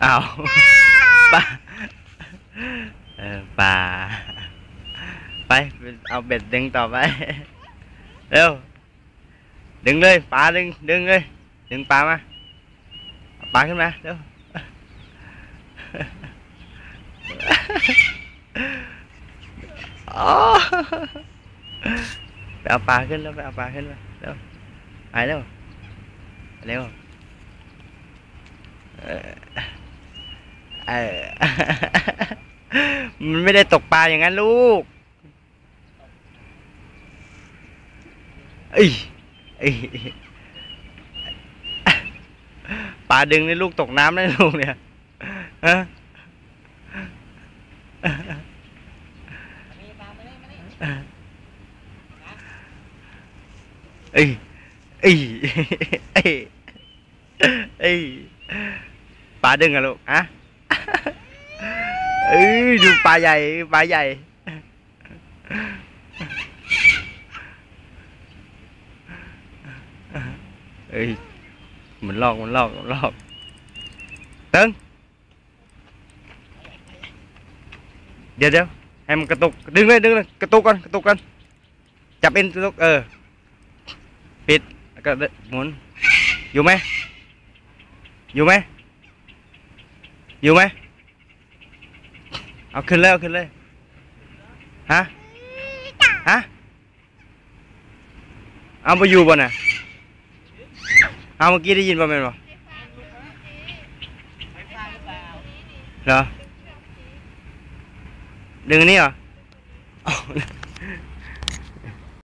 เอาปลาเออปลาไป เอาเบ็ดดึงต่อไป เร็ว ดึงเลยปลาดึง ดึงเลย ดึงปลามาเอาปลาขึ้นมา เร็วอ๋อไปเอาปลาขึ้นแล้วไปเอาปลาขึ้นมาเร็วไปเร็ว เร็ว เออ มันไม่ได้ตกปลาอย่างนั้นลูกเอ้ยเอ้ยปลาดึงในลูกตกน้ำได้ลูกเนี่ยฮะเอ้ยเอ้ยเอ้ยเอ้ยปลาดึงอะลูกอะ เอ้ยดูปลาใหญ่ปลาใหญ่เอ้ยเหมือนลอกเหมันลอกเหมันล อยู่ไหมเอาขึ้นเลยเอาขึ้นเลยฮะฮะเอาไปอยู่บ่น่ะเอาเมื่อกี้ได้ยินป่ะแม่นบ่เหรอดึงนี่เหรอ